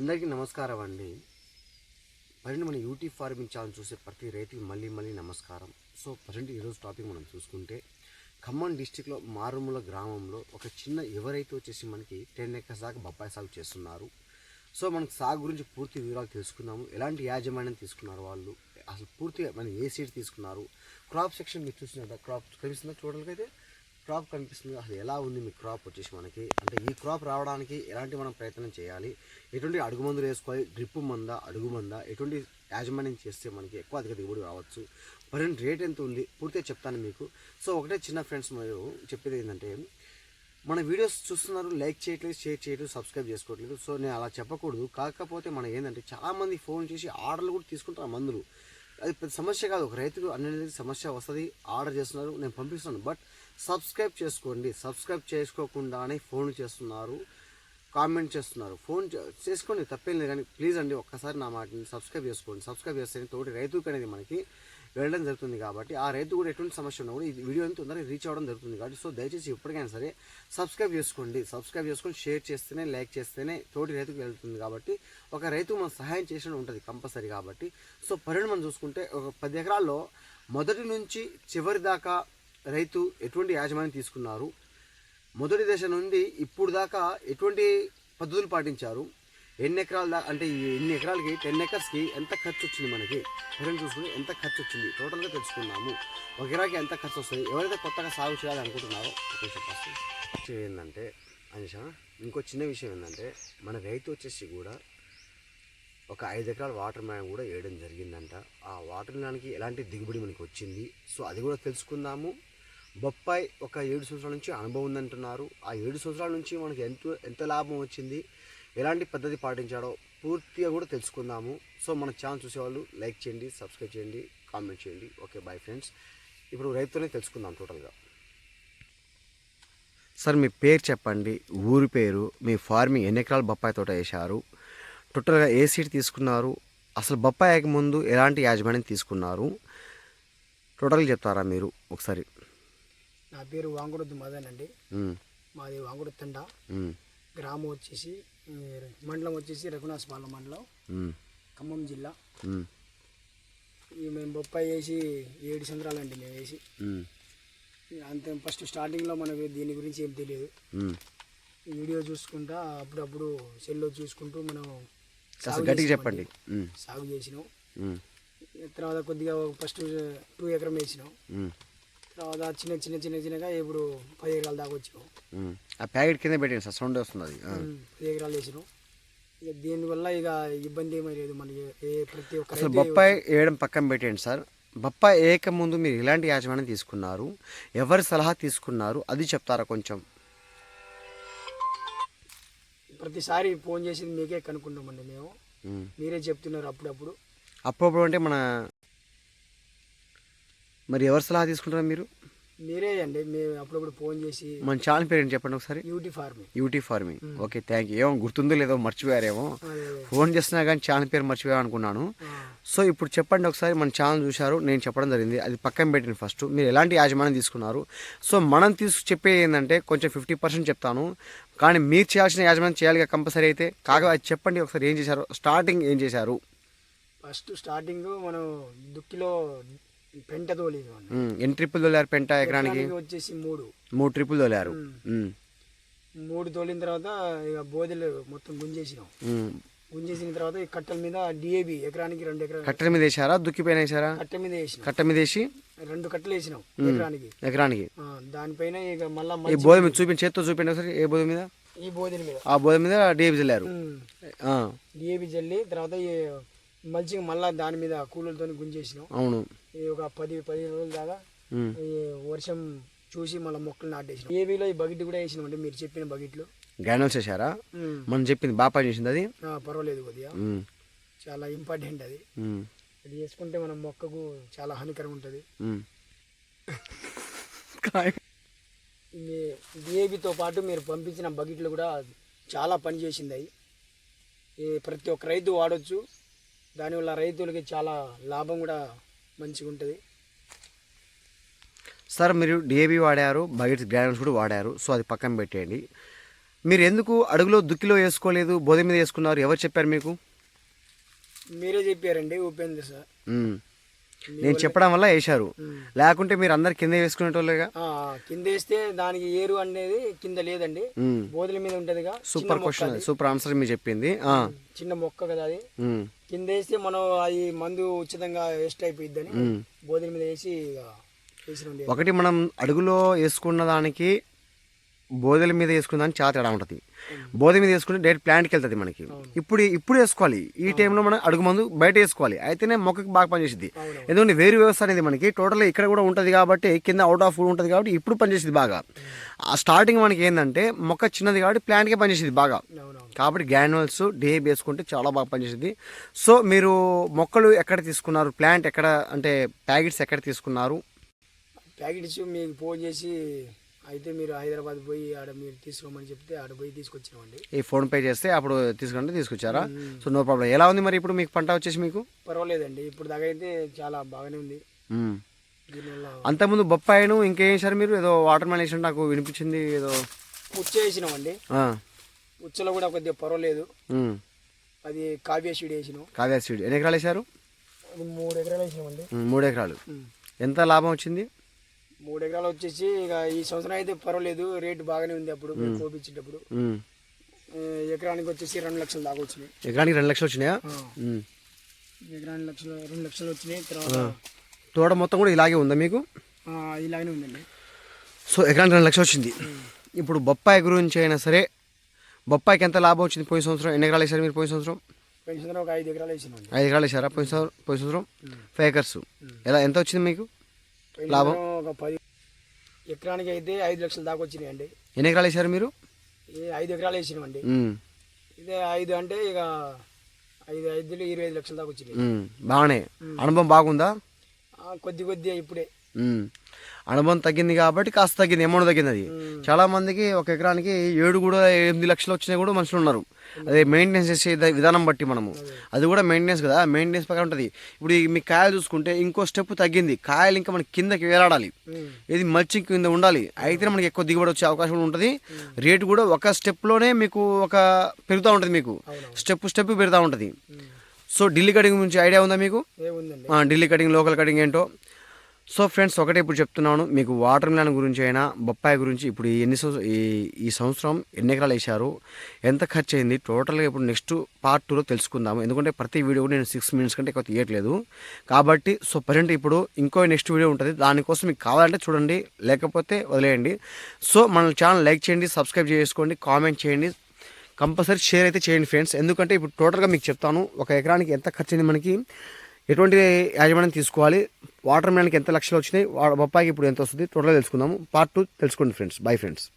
అందరికీ నమస్కారం అండి ప్రజెంట్ మన యూటీ ఫార్మింగ్ ఛానల్ చూసే ప్రతి రైతుకి మళ్ళీ మళ్ళీ నమస్కారం. సో ప్రజెంట్ ఈరోజు టాపిక్ మనం చూసుకుంటే ఖమ్మం డిస్టిక్లో మారుమూల గ్రామంలో ఒక చిన్న ఎవరైతే వచ్చేసి మనకి టెన్ ఎకర్స్ దాకా బొప్పాయి సాగు చేస్తున్నారు. సో మనకు సాగు గురించి పూర్తి వివరాలు తెలుసుకుందాము. ఎలాంటి యాజమాన్యం తీసుకున్నారు వాళ్ళు? అసలు పూర్తిగా మనం ఏ సీడ్ తీసుకున్నారు? క్రాప్ సెక్షన్ మీరు చూసినట్టు క్రాప్ కనిపిస్తుందా అయితే క్రాప్ కనిపిస్తుంది. అసలు ఎలా ఉంది? మీ క్రాప్ వచ్చేసి మనకి అంటే ఈ క్రాప్ రావడానికి ఎలాంటి మనం ప్రయత్నం చేయాలి? ఎటువంటి అడుగు మందులు వేసుకోవాలి? డ్రిప్ మంద అడుగు మంద? ఎటువంటి యాజమాన్యం చేస్తే మనకి ఎక్కువ అధిక దిగుబడి రావచ్చు? ప్రజెంట్ రేట్ ఎంత ఉంది? పూర్తిగా చెప్తాను మీకు. సో ఒకటే చిన్న ఫ్రెండ్స్ మీరు చెప్పేది ఏంటంటే మన వీడియోస్ చూస్తున్నారు లైక్ చేయట్లేదు షేర్ చేయట్లేదు సబ్స్క్రైబ్ చేసుకోవట్లేదు. సో నేను అలా చెప్పకూడదు. కాకపోతే మనం ఏంటంటే చాలామంది ఫోన్ చేసి ఆర్డర్లు కూడా తీసుకుంటారు మందులు. అది పెద్ద సమస్య కాదు. ఒక రైతుకు అనేది సమస్య వస్తుంది ఆర్డర్ చేస్తున్నారు నేను పంపిస్తున్నాను. బట్ సబ్స్క్రైబ్ చేసుకోండి. సబ్స్క్రైబ్ చేసుకోకుండానే ఫోన్ చేస్తున్నారు కామెంట్ చేస్తున్నారు. ఫోన్ చేసుకోండి తప్పేం లేదు కానీ ప్లీజ్ అండి ఒక్కసారి నా మాటని సబ్స్క్రైబ్ చేసుకోండి. సబ్స్క్రైబ్ చేస్తే తోటి రైతుకు అనేది మనకి వెళ్ళడం జరుగుతుంది కాబట్టి ఆ రైతు కూడా ఎటువంటి సమస్య ఉన్నా కూడా ఈ వీడియో తొందరగా రీచ్ అవ్వడం జరుగుతుంది కాబట్టి సో దయచేసి ఎప్పటికైనా సరే సబ్స్క్రైబ్ చేసుకోండి. సబ్స్క్రైబ్ చేసుకొని షేర్ చేస్తేనే లైక్ చేస్తేనే తోటి రైతుకు వెళ్తుంది కాబట్టి ఒక రైతు మనం సహాయం చేసిన ఉంటుంది కంపల్సరీ కాబట్టి. సో పరిణామం చూసుకుంటే ఒక పది ఎకరాల్లో మొదటి నుంచి చివరి దాకా రైతు ఎటువంటి యాజమాన్యం తీసుకున్నారు? మొదటి దశ నుండి ఇప్పుడు దాకా ఎటువంటి పద్ధతులు పాటించారు? ఎన్ని ఎకరాల దా అంటే ఎన్ని ఎకరాలకి టెన్ ఎకర్స్కి ఎంత ఖర్చు వచ్చింది మనకి? ఎవరైనా చూసుకుని ఎంత ఖర్చు వచ్చింది? టోటల్గా తెలుసుకున్నాము ఒక ఎకరాకి ఎంత ఖర్చు వస్తుంది? ఎవరైతే కొత్తగా సాగు చేయాలి అనుకుంటున్నారో ఒక ఫస్ట్ ఏంటంటే అనిష ఇంకో చిన్న విషయం ఏంటంటే మన రైతు వచ్చేసి కూడా ఒక ఐదు ఎకరాల వాటర్ మ్యాన్ కూడా వేయడం జరిగిందంట. ఆ వాటర్ మ్యాన్కి ఎలాంటి దిగుబడి మనకి వచ్చింది? సో అది కూడా తెలుసుకుందాము. బొప్పాయి ఒక ఏడు సంవత్సరాల నుంచి అనుభవం ఉందంటున్నారు. ఆ ఏడు సంవత్సరాల నుంచి మనకి ఎంత ఎంత లాభం వచ్చింది? ఎలాంటి పద్ధతి పాటించాడో పూర్తిగా కూడా తెలుసుకుందాము. సో మన ఛానల్ చూసేవాళ్ళు లైక్ చేయండి సబ్స్క్రైబ్ చేయండి కామెంట్ చేయండి. Okay bye friends. ఇప్పుడు రైతునే తెలుసుకుందాం టోటల్గా. సార్ మీ పేరు చెప్పండి ఊరి పేరు మీ ఫార్మింగ్ ఎన్ని ఎకరాలు బొప్పాయి తోట వేశారు? టోటల్గా ఏ సీడ్ తీసుకున్నారు? అసలు బొప్పాయికి ముందు ఎలాంటి యాజమాన్యం తీసుకున్నారు? టోటల్గా చెప్తారా మీరు ఒకసారి? నా పేరు వాంగుడుద్దు మదన్ అండి. మాది వాంగుడు తండ గ్రామం వచ్చేసి మండలం వచ్చేసి రఘునాథపాలెం మండలం ఖమ్మం జిల్లా. ఈ మేము బొప్పాయి వేసి ఏడు సంవత్సరాలు అండి మేము. వేసి అంతే ఫస్ట్ స్టార్టింగ్లో మనకు దీని గురించి ఏం తెలియదు. వీడియో చూసుకుంటా అప్పుడప్పుడు సెల్లో చూసుకుంటూ మనం గట్టిగా. చెప్పండి. సాగు చేసినాం. తర్వాత కొద్దిగా ఫస్ట్ టూ ఎకరం వేసినాం. తర్వాత చిన్న చిన్న చిన్న చిన్నగా ఇప్పుడు పది ఎకరాల దాకా వచ్చినాం. ఆ ప్యాకెట్ కింద పెట్టండి సార్ సౌండ్ వస్తుంది పది ఎకరాలు వేసినాం. ఇక దీనివల్ల ఇక ఇబ్బంది ఏమీ లేదు మనకి ఏ ప్రతి ఒక్క అసలు బొప్పాయి వేయడం పక్కన పెట్టండి సార్. బొప్పాయి వేయక ముందు మీరు ఎలాంటి యాజమాన్యం తీసుకున్నారు. ఎవరి సలహా తీసుకున్నారు? అది చెప్తారా కొంచెం? ప్రతిసారి ఫోన్ చేసి మీకే కనుక్కుంటామండి మేము. మీరే చెప్తున్నారు అప్పుడప్పుడు. అప్పుడప్పుడు అంటే మన మరి ఎవరి సలహా తీసుకుంటారా మీరు? మీరే అండి. మేము అప్పుడప్పుడు ఫోన్ చేసి మన ఛానల్ పేరు ఏంటి చెప్పండి ఒకసారి? UT farming UT farming okay thank you. ఏమో గుర్తుందో లేదో మర్చిపోయారేమో. ఫోన్ చేస్తున్నా కానీ ఛానల్ పేరు మర్చిపోయా అనుకున్నాను సో ఇప్పుడు చెప్పండి ఒకసారి మన ఛానల్ చూశారు నేను చెప్పడం జరిగింది. అది పక్కన పెట్టింది ఫస్ట్. మీరు ఎలాంటి యాజమాన్యం తీసుకున్నారు? సో మనం తీసుకు చెప్పేది ఏంటంటే కొంచెం ఫిఫ్టీ పర్సెంట్ చెప్తాను. కానీ మీరు చేయాల్సిన యాజమాన్యం చేయాలి కంపల్సరీ అయితే కాగా అది చెప్పండి ఒకసారి ఏం చేశారు? స్టార్టింగ్ ఏం చేశారు? ఫస్ట్ స్టార్టింగ్ మనం దుక్కిలో పెంట తోలేదు ఎన్ని ట్రిప్పులు తోలారు పెంట ఎకరానికి? వచ్చేసి మూడు. మూడు ట్రిప్పులు తోలారు. మూడు తోలిన తర్వాత ఇక బోదెలు మొత్తం గుంజేసినాం. గుంజేసిన తర్వాత ఈ కట్టెల మీద డిఏబి ఎకరానికి రెండు ఎకరాలు. కట్టెల మీద వేసారా దుక్కిపైన వేసారా కట్టె మీద వేసినాం. కట్ట మీద వేసి? రెండు కట్టెలు వేసినాం ఎకరానికి. ఎకరానికి. దానిపైన ఇక మళ్ళా ఈ బోధ మీద చూపించి చేత్తో చూపిండి ఒకసారి. ఏ బోధ మీద? ఈ బోదెల మీద. ఆ బోధ మీద డేబి చల్లారు డిఏబి జల్లి తర్వాత మల్చింగ్ మళ్ళా దాని మీద కూలీలతో గుంజేసినాం. అవును. ఈ ఒక పది పదిహేను రోజుల దాకా ఈ వర్షం చూసి మళ్ళీ మొక్కలు నాటేసినాం. డిఏబిలో ఈ బకెట్ కూడా వేసినాం అంటే మీరు చెప్పిన బకెట్లు. గ్రానుల్స్ వేసారా. మనం చెప్పింది బాగా పని చేసింది అది? పర్వాలేదు కొద్దిగా. చాలా ఇంపార్టెంట్ అది. అది వేసుకుంటే మన మొక్కకు చాలా హానికరం ఉంటుంది. డిఏబితో పాటు మీరు పంపించిన బకెట్లు కూడా చాలా పని చేసింది అవి ఈ ప్రతి ఒక్క రైతు వాడొచ్చు. దానివల్ల రైతులకి చాలా లాభం కూడా మంచిగా ఉంటుంది సార్ మీరు డిఏబి వాడారు బకెట్ గ్రానుల్స్ కూడా వాడారు సో అది పక్కన పెట్టేయండి. మీరు ఎందుకు అడుగులో దుక్కిలో వేసుకోలేదు బోధ మీద వేసుకున్నారు? ఎవరు చెప్పారు మీకు? మీరే చెప్పారండి ఉపేంద్ర సార్. నేను చెప్పడం వల్ల వేశారు. లేకుంటే మీరు అందరు కింద వేసుకునేటోళ్ళేగా? కింద వేస్తే దానికి ఏరు అనేది కింద లేదండి. బోధల మీద ఉంటదిగా. సూపర్ క్వశ్చన్ సూపర్ ఆన్సర్ మీరు చెప్పింది. చిన్న మొక్క కదా అది. కింద వేస్తే మనం అది మందు ఉచితంగా వేస్ట్ అయిపోయిద్దని బోధల మీద వేసి ఒకటి మనం అడుగులో వేసుకున్న దానికి బోధల మీద వేసుకున్న దానికి చాలా తేడా ఉంటుంది. బోధ మీద వేసుకుంటే డైరెక్ట్ ప్లాంట్కి వెళ్తుంది మనకి. ఇప్పుడు ఇప్పుడు వేసుకోవాలి. ఈ టైంలో మనం అడుగు మందు బయట వేసుకోవాలి. అయితేనే మొక్కకి బాగా పనిచేసింది ఎందుకంటే వేరు వ్యవస్థ అనేది మనకి టోటల్ ఇక్కడ కూడా ఉంటుంది కాబట్టి కింద అవుట్ ఆఫ్ ఫుడ్ ఉంటుంది కాబట్టి ఇప్పుడు పనిచేసింది బాగా. ఆ స్టార్టింగ్ మనకి ఏంటంటే మొక్క చిన్నది కాబట్టి ప్లాంట్కే పనిచేసింది బాగా. కాబట్టి గ్రాన్యువల్స్ డే వేసుకుంటే చాలా బాగా పనిచేసింది సో మీరు మొక్కలు ఎక్కడ తీసుకున్నారు? ప్లాంట్ ఎక్కడ? అంటే ప్యాకెట్స్ ఎక్కడ తీసుకున్నారు? ప్యాకెట్స్ మీకు ఫోన్ చేసి అయితే మీరు హైదరాబాద్ పోయి ఆడ మీరు తీసుకోమని చెప్తే ఆడ పోయి తీసుకొచ్చినామండి. ఈ ఫోన్ పే చేస్తే అప్పుడు తీసుకుంటే తీసుకొచ్చారా? So no problem. ఎలా ఉంది మరి ఇప్పుడు మీకు పంట వచ్చేసి మీకు? పర్వాలేదండి. ఇప్పుడు దాకా అయితే చాలా బాగానే ఉంది. దీనివల్ల అంతకుముందు బొప్పాయిను ఇంకేం చేశారు మీరు? ఏదో వాటర్ మ్యాన్ వేసినట్టు నాకు వినిపించింది ఏదో ఉచ్చ వేసినామండి. ఆ. ఉచ్చలో కూడా కొద్దిగా పర్వాలేదు. అది కావ్య సీడ్ వేసినాం. కావ్య సీడ్ ఎన్ని ఎకరాలు వేశారు? అది మూడు ఎకరాలు వేసినామండి. మూడు ఎకరాలు. ఎంత లాభం వచ్చింది? మూడు ఎకరాలు వచ్చేసి ఇక ఈ సంవత్సరం అయితే పర్వాలేదు. రేటు బాగానే ఉంది అప్పుడు మేము కోపించేటప్పుడు. ఎకరానికి వచ్చేసి రెండు లక్షలు దాకా వచ్చినాయి. ఎకరానికి రెండు లక్షలు వచ్చినాయా. ఎకరానికి లక్షలు రెండు లక్షలు వచ్చినాయి. తర్వాత తోట మొత్తం కూడా ఇలాగే ఉందా మీకు? ఆ, ఇలాగనే ఉందండి. సో ఎకరానికి రెండు లక్షలు వచ్చింది. ఇప్పుడు బొప్పాయి గురించి అయినా సరే బొప్పాయికి ఎంత లాభం వచ్చింది పోయిన సంవత్సరం? ఎన్ని ఎకరాలు వేశారు మీరు పోయిన సంవత్సరం? పోయిన సంవత్సరం ఒక ఐదు ఎకరాలు వేసినామండి ఐదు ఎకరాలు వేశారా? పోయిన సంవత్సరం పోయిన సంవత్సరం ఫైవ్ ఎకర్స్. ఎలా ఎంత వచ్చింది మీకు? లాభం? ఒక పది ఎకరానికి అయితే ఐదు లక్షలు దాకా వచ్చినాయి అండి ఎన్ని ఎకరాలు వేశారు మీరు ఐదు ఎకరాలు వేసినామండి. ఇదే ఐదు అంటే ఇక ఐదు ఐదులు ఇరవై ఐదు లక్షల దాకా వచ్చినాయి. బాగానే అనుభవం బాగుందా కొద్ది కొద్దిగా ఇప్పుడే. అనుభవం తగ్గింది కాబట్టి కాస్త తగ్గింది అమౌంట్ తగ్గింది అది. చాలా మందికి ఒక ఎకరానికి ఏడు కూడా ఎనిమిది లక్షలు వచ్చినా కూడా మనుషులు ఉన్నారు. అదే మెయింటెనెన్స్ చేసే విధానం బట్టి మనము. అది. కూడా మెయింటెనెన్స్ కదా. మెయింటెనెన్స్ ప్రకారం ఉంటుంది. ఇప్పుడు మీ కాయలు చూసుకుంటే ఇంకో స్టెప్ తగ్గింది. కాయలు ఇంకా మనకి కిందకి వేలాడాలి. ఇది మల్చింగ్ కింద ఉండాలి. అయితే మనకి ఎక్కువ దిగుబడి వచ్చే అవకాశం కూడా ఉంటుంది. రేటు కూడా ఒక స్టెప్లోనే మీకు ఒక పెరుగుతూ ఉంటుంది మీకు. స్టెప్ స్టెప్ పెరుగుతూ ఉంటుంది. సో ఢిల్లీ కటింగ్ గురించి ఐడియా ఉందా మీకు? ఢిల్లీ కటింగ్ లోకల్ కటింగ్ ఏంటో? సో ఫ్రెండ్స్ ఒకటే ఇప్పుడు చెప్తున్నాను. మీకు వాటర్ మిలన్ గురించి అయినా బొప్పాయి గురించి ఇప్పుడు ఈ ఎన్ని ఈ సంవత్సరం ఎన్ని ఎకరాలు వేశారు ఎంత ఖర్చు అయింది టోటల్గా ఇప్పుడు నెక్స్ట్ పార్ట్ టూలో తెలుసుకుందాము. ఎందుకంటే ప్రతి వీడియో నేను సిక్స్ మినిట్స్ కంటే ఎక్కువ తీయట్లేదు. కాబట్టి సో ప్రజెంట్ ఇప్పుడు ఇంకో నెక్స్ట్ వీడియో ఉంటుంది. దానికోసం మీకు కావాలంటే చూడండి లేకపోతే వదిలేయండి. సో మన ఛానల్ లైక్ చేయండి సబ్స్క్రైబ్ చేసుకోండి కామెంట్ చేయండి. కంపల్సరీ షేర్ అయితే చేయండి ఫ్రెండ్స్. ఎందుకంటే ఇప్పుడు టోటల్గా మీకు చెప్తాను ఒక ఎకరానికి ఎంత ఖర్చు అయింది మనకి? ఎటువంటి యాజమాన్యం తీసుకోవాలి? వాటర్ మ్యాన్కి ఎంత లక్షలు వచ్చినాయి? వా- బొప్పాయికి ఇప్పుడు ఎంత వస్తుంది? టోటల్ తెలుసుకుందాము. పార్ట్ టూ తెలుసుకోండి ఫ్రెండ్స్ బై ఫ్రెండ్స్